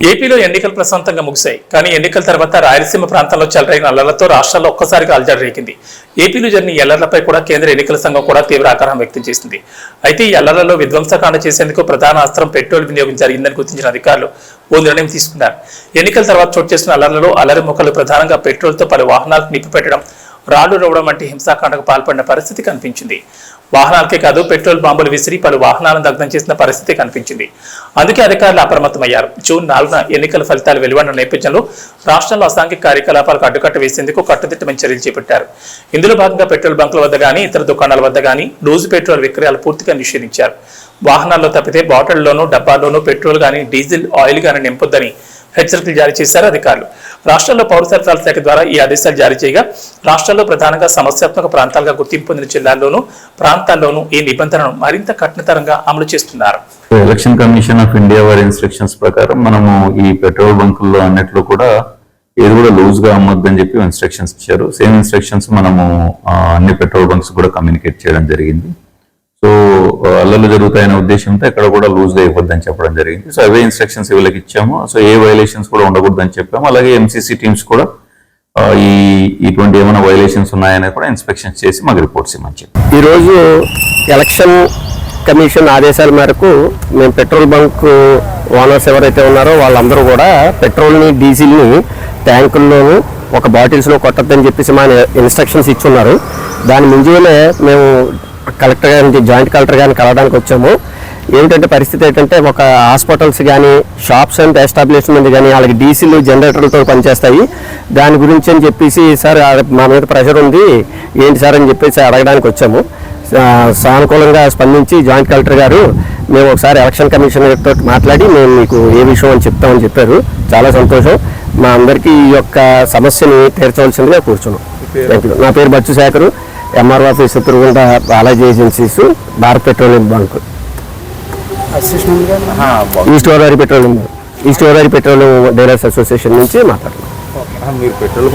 ఏపీలో ఎన్నికలు ప్రశాంతంగా ముగిశాయి. కానీ ఎన్నికల తర్వాత రాయలసీమ ప్రాంతంలో చెలరైన అల్లర్లతో రాష్ట్రాల్లో ఒక్కసారిగా అలజడి రేగింది. ఏపీలో జరిగిన ఎల్లర్లపై అల్లర్లపై కూడా కేంద్ర ఎన్నికల సంఘం కూడా తీవ్ర ఆగ్రహం వ్యక్తం చేసింది. అయితే ఈ ఎల్లర్లలో విధ్వంసకాండ చేసేందుకు ప్రధాన అస్త్రం పెట్రోల్ వినియోగం జరిగిందని గుర్తించిన అధికారులు ఓ నిర్ణయం తీసుకున్నారు. ఎన్నికల తర్వాత చోటు చేసిన అల్లర్లలో అల్లరి మొక్కలు ప్రధానంగా పెట్రోల్తో పలు వాహనాలకు నిప్పు పెట్టడం రాళ్ళు రవ్వడం వంటి హింసాకాండకు పాల్పడిన పరిస్థితి కనిపించింది. వాహనాలకే కాదు పెట్రోల్ బాంబులు విసిరి పలు వాహనాలను దగ్ధం చేసిన పరిస్థితి కనిపించింది. అందుకే అధికారులు అప్రమత్తమయ్యారు. జూన్ నాలుగున ఎన్నికల ఫలితాలు వెలువడిన నేపథ్యంలో రాష్ట్రంలో అసాంఘిక కార్యకలాపాలకు అడ్డుకట్ట వేసేందుకు కట్టుదిట్టమైన చర్యలు చేపట్టారు. ఇందులో భాగంగా పెట్రోల్ బంకుల వద్ద గానీ ఇతర దుకాణాల వద్ద గానీ డోజు పెట్రోల్ విక్రయాలు పూర్తిగా నిషేధించారు. వాహనాల్లో తప్పితే బాటిల్లోనూ డబ్బాల్లోనూ పెట్రోల్ గానీ డీజిల్ ఆయిల్ గానీ నింపొద్దని హెచ్చరికలు జారీ చేశారు అధికారులు. రాష్ట్రంలో పౌరసరఫరాల శాఖ ద్వారా ఈ ఆదేశాలు జారీ చేయగా రాష్ట్రంలో ప్రధానంగా సమస్యాత్మక ప్రాంతాలుగా గుర్తింపు పొందిన జిల్లాల్లోనూ ప్రాంతాల్లోనూ ఈ నిబంధనను మరింత కఠినతరంగా అమలు చేస్తున్నారు. ఎలక్షన్ కమిషన్ ఆఫ్ ఇండియా వారి ఇన్స్ట్రక్షన్స్ ప్రకారం మనము ఈ పెట్రోల్ బంకుల్లో అన్నిట్లో కూడా ఏది కూడా లూజ్గా అమ్మొద్దని చెప్పి ఇన్స్ట్రక్షన్స్ ఇచ్చారు. సేమ్ ఇన్స్ట్రక్షన్స్ మనము అన్ని పెట్రోల్ బంక్స్ కూడా కమ్యూనికేట్ చేయడం జరిగింది. సో ఆ, అల్లర్లు జరుగుతాయనే ఉద్దేశంతో ఎక్కడ కూడా లూజ్ అయిపోద్దని ఇవ్వద్దని చెప్పడం జరిగింది. సో అవే ఇన్స్ట్రక్షన్స్ వీళ్ళకి ఇచ్చాము. సో ఏ వైలేషన్స్ కూడా ఉండకూడదని చెప్పాము. అలాగే ఎంసీసీ టీమ్స్ కూడా ఈ ఇటువంటి ఏమైనా వైలేషన్స్ ఉన్నాయని కూడా ఇన్స్పెక్షన్స్ చేసి మాకు రిపోర్ట్స్ ఇవ్వమని ఈరోజు ఎలక్షన్ కమిషన్ ఆదేశాల మేరకు మేము పెట్రోల్ బంక్ ఓనర్స్ ఎవరైతే ఉన్నారో వాళ్ళందరూ కూడా పెట్రోల్ని డీజిల్ని ట్యాంకుల్లోనూ ఒక బాటిల్స్లో కొట్టద్దని చెప్పేసి మా ఇన్స్ట్రక్షన్స్ ఇచ్చున్నారు. దాని ముందుగానే మేము కలెక్టర్ గారిని జాయింట్ కలెక్టర్ గారిని కలవడానికి వచ్చాము. ఏంటంటే పరిస్థితి ఏంటంటే ఒక హాస్పిటల్స్ కానీ షాప్స్ అండ్ ఎస్టాబ్లిష్మెంట్ కానీ వాళ్ళకి డీజిల్ జనరేటర్లతో పనిచేస్తాయి. దాని గురించి అని చెప్పేసి సార్ మా మీద ప్రెషర్ ఉంది. ఏంటి సార్? అని చెప్పేసి అడగడానికి వచ్చాము. సానుకూలంగా స్పందించి జాయింట్ కలెక్టర్ గారు మేము ఒకసారి ఎలక్షన్ కమిషన్ తోటి మాట్లాడి మేము మీకు ఏ విషయం అని చెప్తామని చెప్పారు. చాలా సంతోషం. మా అందరికీ ఈ యొక్క సమస్యని తీర్చవలసిందిగా కూర్చున్నాం. థ్యాంక్ యూ నా పేరు Bachchu Sekhar. MR office Chitragunta Balaji agencies Bharat petroleum bunk. East Godavari petroleum east Godavari petroleum dealers association నుంచి మాట్లాడుతున్నాం. మీరు పెట్రోల్